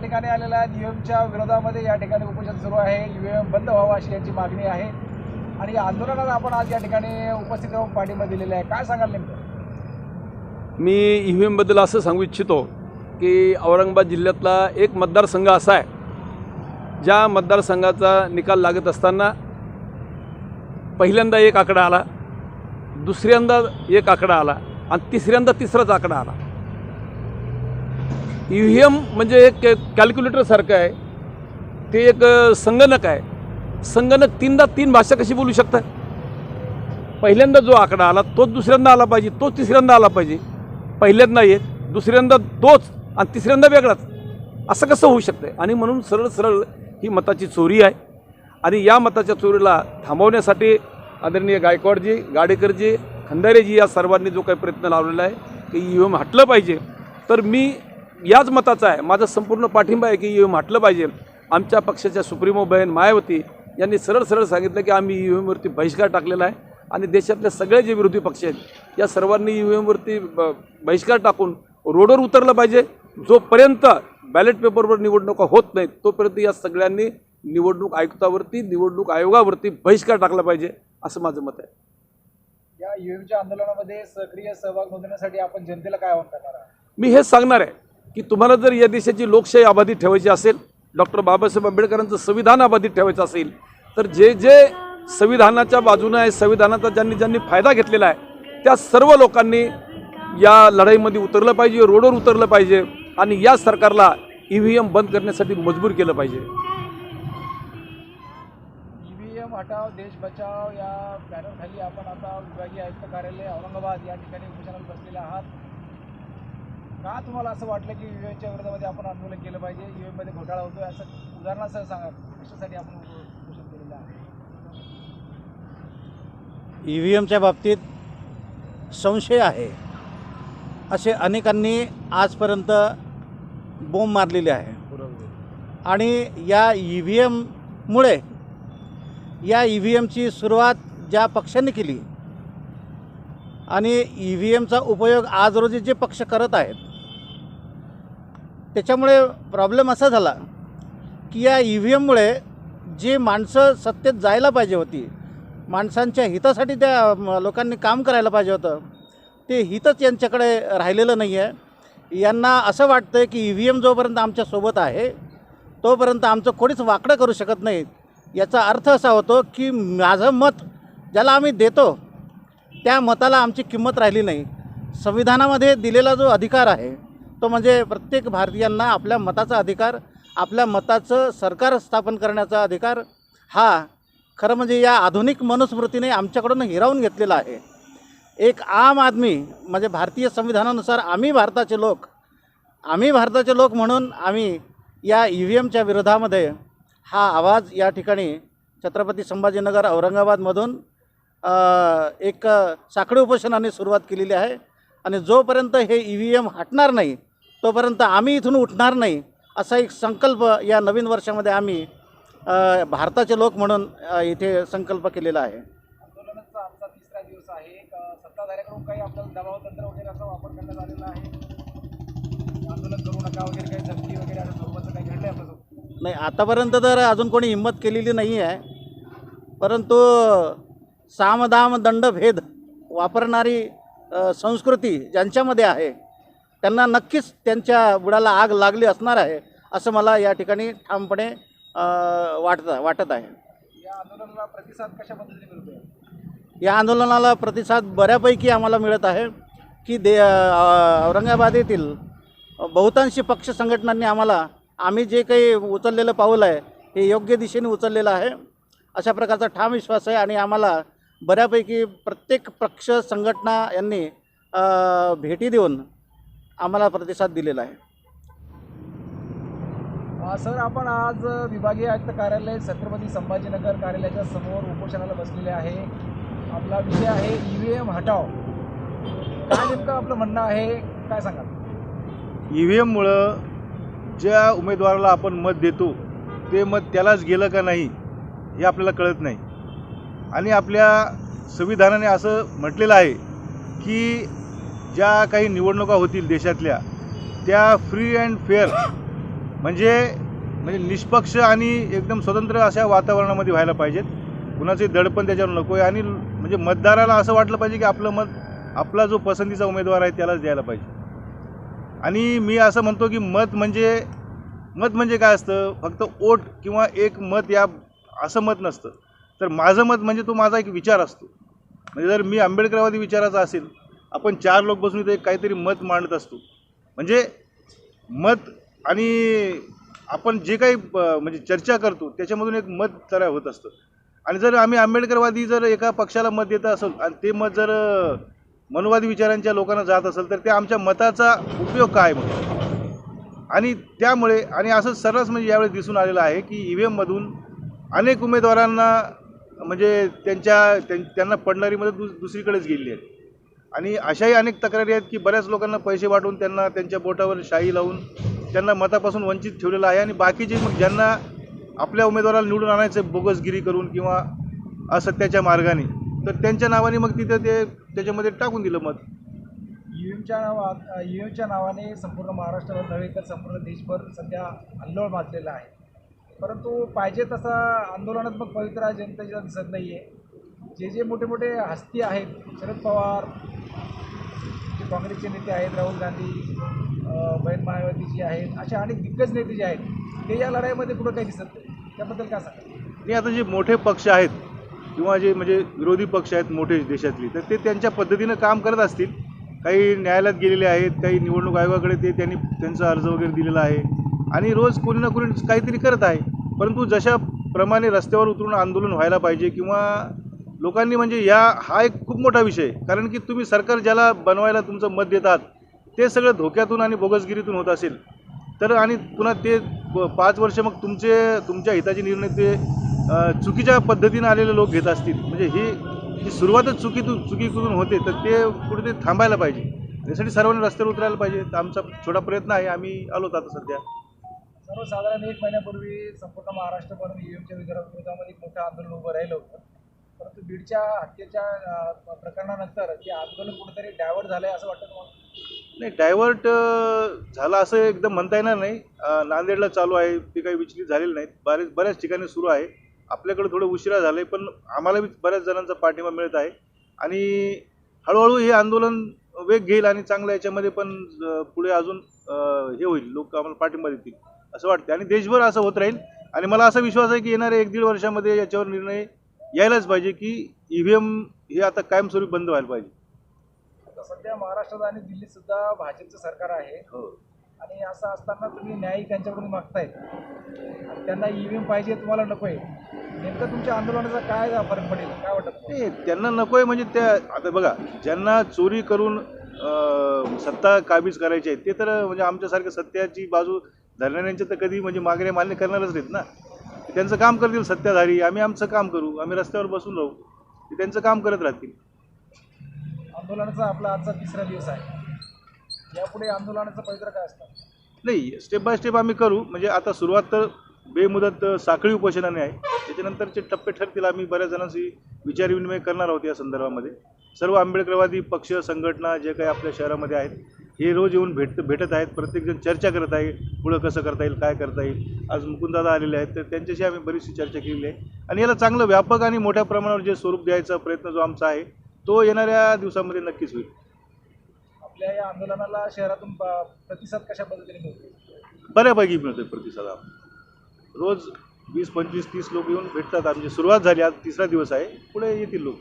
ठिकाणी आलेला आहे. ईव्हीएमच्या विरोधामध्ये या ठिकाणी उपोषण सुरू आहे. ईव्हीएम बंद व्हावा अशी यांची मागणी आहे. आणि आंदोलनाला आपण आज या ठिकाणी उपस्थित राहून पाठिंबा दिलेला आहे. काय सांगाल नेमकं? मी ई असं सांगू इच्छितो की औरंगाबाद जिल्ह्यातला एक मतदारसंघ असा आहे ज्या मतदारसंघाचा निकाल लागत असताना पहिल्यांदा एक आकडा आला दुसऱ्यांदा एक आकडा आला आणि तिसऱ्यांदा तिसराच आकडा आला. ई व्ही एम म्हणजे एक कॅल्क्युलेटरसारखं आहे. ते एक संगणक आहे. संगणक तीनदा तीन भाषा कशी बोलू शकतं पहिल्यांदा जो आकडा आला तोच दुसऱ्यांदा आला पाहिजे तोच तिसऱ्यांदा आला पाहिजे. पहिल्यांदा एक दुसऱ्यांदा तोच आणि तिसऱ्यांदा वेगळाच. असं कसं होऊ शकतं? आणि म्हणून सरळ सरळ ही मताची चोरी आहे. आणि या मताच्या चोरीला थांबवण्यासाठी आदरणीय गायकवाडजी गाडेकरजी खंदारेजी या सर्वांनी जो काही प्रयत्न लावलेला आहे की ई व्ही एम हटलं पाहिजे. तर मी याच मताचा आहे. माझा संपूर्ण पाठिंबा आहे की ई व्ही एम हटलं पाहिजे. आमच्या पक्षाच्या सुप्रीमो बहीण मायावती यांनी सरळ सरळ सांगितलं की आम्ही ई व्ही एमवरती बहिष्कार टाकलेला आहे आणि देशातले सगळे जे विरोधी पक्ष आहेत या सर्वांनी ई व्ही एमवरती ब- बहिष्कार टाकून रोडवर उतरलं पाहिजे. जोपर्यंत बॅलेट पेपरवर निवडणुका होत नाहीत तोपर्यंत या सगळ्यांनी निवडणूक आयुक्तावरती निवडणूक आयोगावरती बहिष्कार टाकला पाहिजे असं माझं मत आहे. या ईव्हीएमच्या आंदोलनामध्ये सक्रिय सहभाग नोंदवण्यासाठी आपण जनतेला काय आवाहन करणार आहात? मी हेच सांगणार आहे. की तुम्हाला जर या देशाची लोकशाही अबाधित ठेवायची असेल डॉक्टर बाबासाहेब आंबेडकरांचं संविधान अबाधित ठेवायचं असेल तर जे जे संविधानाच्या बाजूनं आहे संविधानाचा ज्यांनी ज्यांनी फायदा घेतलेला आहे त्या सर्व लोकांनी या लढाईमध्ये उतरलं पाहिजे रोडवर उतरलं पाहिजे आणि या सरकारला ई व्ही एम बंद करण्यासाठी मजबूर केलं पाहिजे. ईव्हीएम हटाव देश बचाव या बॅनरखाली आपण आता विभागीय आयुक्त कार्यालय औरंगाबाद या ठिकाणी बसलेले आहात. का तुम्हाला असं वाटलं की ईव्हीएमच्या विरोधामध्ये आपण आंदोलन केलं पाहिजे? ईव्हीएम घोटाळा होतोय असं उदाहरणासह सांगा. कशासाठी आपण उप- उपोषण केलेलं आहे? ई व्ही एमच्या बाबतीत संशय आहे. असे अनेकांनी आजपर्यंत बोंब मारलेले आहे. आणि या ई व्ही एममुळे या ई व्ही एमची सुरुवात ज्या पक्षांनी केली आणि ई व्ही एमचा उपयोग आज रोजी जे पक्ष करत आहेत त्याच्यामुळे प्रॉब्लेम असा झाला की या ई व्ही एममुळे जी माणसं सत्तेत जायला पाहिजे होती माणसांच्या हितासाठी त्या लोकांनी काम करायला पाहिजे होतं ते हितच यांच्याकडे राहिलेलं नाही आहे यांना असं वाटतं आहे की ई व्ही एम जोपर्यंत आमच्यासोबत आहे तोपर्यंत आमचं कोणीच वाकडं करू शकत नाही. याचा अर्थ असा होतो की माझं मत ज्याला आम्ही देतो त्या मताला आमची किंमत राहिली नाही. संविधानामध्ये दिलेला जो अधिकार आहे तो म्हणजे प्रत्येक भारतीयांना आपल्या मताचा अधिकार आपल्या मताचं सरकार स्थापन करण्याचा अधिकार हा खरं म्हणजे या आधुनिक मनुस्मृतीने आमच्याकडून हिरावून घेतलेला आहे. एक आम आदमी म्हणजे भारतीय संविधानानुसार आम्ही भारताचे लोक आम्ही भारताचे लोक म्हणून आम्ही या ई व्ही एमच्या विरोधामध्ये हा आवाज या ठिकाणी छत्रपती संभाजीनगर औरंगाबादमधून एक साखळी उपोषणाने सुरुवात केलेली आहे. आणि जोपर्यंत हे ई व्ही एम हटणार नाही तोपर्यंत आम्ही इथून उठणार नाही असा एक संकल्प या नवीन वर्षामध्ये आम्ही भारताचे लोक म्हणून इथे संकल्प केलेला आहे. नाही आतापर्यंत तर अजून कोणी हिंमत केलेली नाही आहे. परंतु सामदाम दंडभेद वापरणारी संस्कृती ज्यांच्यामध्ये आहे त्यांना नक्कीच त्यांच्या बुडाला आग लागली असणार आहे असं मला या ठिकाणी ठामपणे वाटत वाटत आहे. या आंदोलनाला प्रतिसाद कशा पद्धतीने मिळतोय? या आंदोलनाला प्रतिसाद बऱ्यापैकी आम्हाला मिळत आहे की दे औरंगाबाद येथील बहुतांशी पक्ष संघटनांनी आम्हाला आम्ही जे काही उचललेलं पाऊल आहे हे योग्य दिशेने उचललेलं आहे. अशा प्रकारचा ठाम विश्वास आहे आणि आम्हाला बऱ्यापैकी प्रत्येक पक्ष संघटना यांनी भेटी देऊन आम्हाला प्रतिसाद दिलेला आहे. सर आपण आज विभागीय आयुक्त कार्यालय छत्रपती संभाजीनगर कार्यालयाच्या समोर उपोषणाला बसलेले आहे. आपला विषय आहे ई व्ही एम हटाव. काय नेमकं आपलं म्हणणं आहे? काय सांगाल? ई व्ही एममुळं ज्या उमेदवाराला आपण मत देतो ते मत त्यालाच गेलं का नाही हे आपल्याला कळत नाही. आणि आपल्या संविधानाने असं म्हटलेलं आहे की ज्या काही निवडणुका होतील देशातल्या त्या फ्री अँड फेअर म्हणजे म्हणजे निष्पक्ष आणि एकदम स्वतंत्र अशा वातावरणामध्ये व्हायला पाहिजेत. कुणाचे दडपण त्याच्यावर नको आहे. आणि म्हणजे मतदाराला असं वाटलं पाहिजे की आपलं मत आपला जो पसंतीचा उमेदवार आहे त्यालाच द्यायला पाहिजे. आणि मी असं म्हणतो की मत म्हणजे मत म्हणजे काय असतं? फक्त ओट किंवा एक मत या असं मत नसतं. तर माझं मत म्हणजे तो माझा एक विचार असतो. म्हणजे जर मी आंबेडकरवादी विचाराचा असेल आपण चार लोक बसून इथे काहीतरी मत मांडत असतो. म्हणजे मत आणि आपण जे काही प- म्हणजे चर्चा करतो त्याच्यामधून एक मत तयार होत असतं. आणि जर आम्ही आंबेडकरवादी जर एका पक्षाला मत देत असेल आणि ते मत जर मनोवादी विचारांच्या लोकांना जात असेल तर ते आमच्या मताचा उपयोग काय म्हणून? आणि त्यामुळे आणि असं सर्रास म्हणजे यावेळी दिसून आलेलं आहे की ई व्ही एममधून अनेक उमेदवारांना म्हणजे त्यांच्या त्यां- त्यांना पडणारी मदत दुस दुसरीकडेच गेलेली आहे. आणि अशाही अनेक तक्रारी आहेत की बऱ्याच लोकांना पैसे वाटून त्यांना त्यांच्या बोटावर शाई लावून त्यांना मतापासून वंचित ठेवलेलं आहे आणि बाकीचे मग ज्यांना आपल्या उमेदवाराला निवडून आणायचं बोगसगिरी करून किंवा असत्याच्या मार्गाने तर त्यांच्या नावाने मग तिथं ते त्याच्यामध्ये टाकून दिलं मत. ईव्हीएमच्या नावा ईव्हीएमच्या नावाने संपूर्ण महाराष्ट्रावर नव्हे तर संपूर्ण देशभर सध्या अल्लोळ माजलेला आहे. परंतु पाहिजे तसा आंदोलनात्मक पवित्रा जनतेचा दिसत नाही आहे जे जे मोठे मोठे हस्ती आहेत शरद पवार जे काँग्रेसचे नेते आहेत राहुल गांधी बहन बहीण मायावती जी आहेत असे अनेक दिग्गज नेते जे आहेत ते या लढाईमध्ये कुठं काही दिसत नाही. त्याबद्दल काय सांगा आणि आता जे मोठे पक्ष आहेत किंवा जे म्हणजे विरोधी पक्ष आहेत मोठे देशातले तर ते त्यांच्या पद्धतीनं काम करत असतील. काही न्यायालयात गेलेले आहेत काही निवडणूक आयोगाकडे ते त्यांनी त्यांचा अर्ज वगैरे दिलेला आहे. आणि रोज कोणी ना कोणी काहीतरी करत आहे. परंतु जशा प्रमाणे रस्त्यावर उतरून आंदोलन व्हायला पाहिजे किंवा लोकांनी म्हणजे या हा एक खूप मोठा विषय कारण की तुम्ही सरकार ज्याला बनवायला तुमचं मत देतात ते सगळं धोक्यातून आणि बोगसगिरीतून होत असेल. तर आणि पुन्हा ते पाच वर्ष मग तुमचे तुमच्या हिताचे निर्णय ते चुकीच्या पद्धतीनं आलेले लोक घेत असतील. म्हणजे ही ही सुरुवातच चुकीतून चुकीतून होते तर ते कुठेतरी थांबायला पाहिजे. त्यासाठी सर्वांनी रस्त्यावर उतरायला पाहिजे. तर आमचा छोटा प्रयत्न आहे. आम्ही आलोत आता सध्या. सर्वसाधारण एक महिन्यापूर्वी संपूर्ण महाराष्ट्रभर ईव्हीएमच्या विरोधामध्ये एक मोठं आंदोलन उभं राहिलं होतं. परंतु बीडच्या हत्येच्या प्रकरणानंतर ते आंदोलन कुठेतरी डायव्हर्ट झालंय असं वाटतं तुम्हाला? नाही डायव्हर्ट झालं असं एकदम म्हणता येणार नाही. नांदेडला चालू आहे ते काही विचलित झालेलं नाहीत. बरेच बऱ्याच ठिकाणी सुरू आहे. आपल्याकडे थोडं उशिरा झालं आहे पण आम्हाला बी बऱ्याच जणांचा पाठिंबा मिळत आहे. आणि हळूहळू हे आंदोलन वेग घेईल आणि चांगलं याच्यामध्ये पण पुढे अजून हे होईल. लोक आम्हाला पाठिंबा देतील असं वाटतं आणि देशभर असं होत राहील. आणि मला असा विश्वास आहे की येणाऱ्या एक दीड वर्षामध्ये याच्यावर निर्णय यायलाच पाहिजे की ई व्ही एम हे आता कायमस्वरूपी बंद व्हायला पाहिजे. आता सध्या महाराष्ट्रात आणि दिल्लीत सुद्धा भाजपचं सरकार आहे. हो. आणि असं असताना तुम्ही न्यायिक त्यांच्याकडून मागतायत. आणि त्यांना ईव्हीएम पाहिजे तुम्हाला नको आहे नेमकं तुमच्या आंदोलनाचा काय फरक पडेल? काय वाटतं? नाही त्यांना नको आहे म्हणजे त्या आता बघा ज्यांना चोरी करून अं, सत्ता काबीज करायची आहे ते तर म्हणजे आमच्यासारख्या सत्याची बाजू धरणाऱ्यांच्या तर कधी म्हणजे मागण्या मान्य करणारच नाहीत ना. ते त्यांचं काम करतील सत्ताधारी आम्ही आमचं काम करू आम्ही रस्त्यावर बसून राहू. ते त्यांचं काम करत राहतील. आंदोलनाचा आपला आजचा तिसरा दिवस आहे. यापुढे आंदोलनाचं पवित्र काय असतं? नाही स्टेप बाय स्टेप आम्ही करू. म्हणजे आता सुरुवात तर बेमुदत साखळी उपोषणाने आहे. त्याच्यानंतरचे टप्पे ठरतील. आम्ही बऱ्याच जणांशी विचारविनिमय करणार आहोत या संदर्भामध्ये. सर्व आंबेडकरवादी पक्ष संघटना जे काही आपल्या शहरामध्ये आहेत हे रोज येऊन भेट भेटत आहेत प्रत्येकजण चर्चा करत आहे पुढं कसं करता येईल काय करता येईल. आज मुकुंददादा आलेले आहेत तर त्यांच्याशी आम्ही बरीचशी चर्चा केलेली आहे. आणि याला चांगलं व्यापक आणि मोठ्या प्रमाणावर जे स्वरूप द्यायचा प्रयत्न जो आमचा आहे तो येणाऱ्या दिवसामध्ये नक्कीच होईल. आपल्या या आंदोलनाला शहरातून प्रतिसाद कशा पद्धतीने मिळतो? बऱ्यापैकी मिळतोय प्रतिसाद. रोज वीस पंचवीस तीस लोक येऊन भेटतात. आमची सुरुवात झाली आज तिसरा दिवस आहे. पुढे येतील लोक.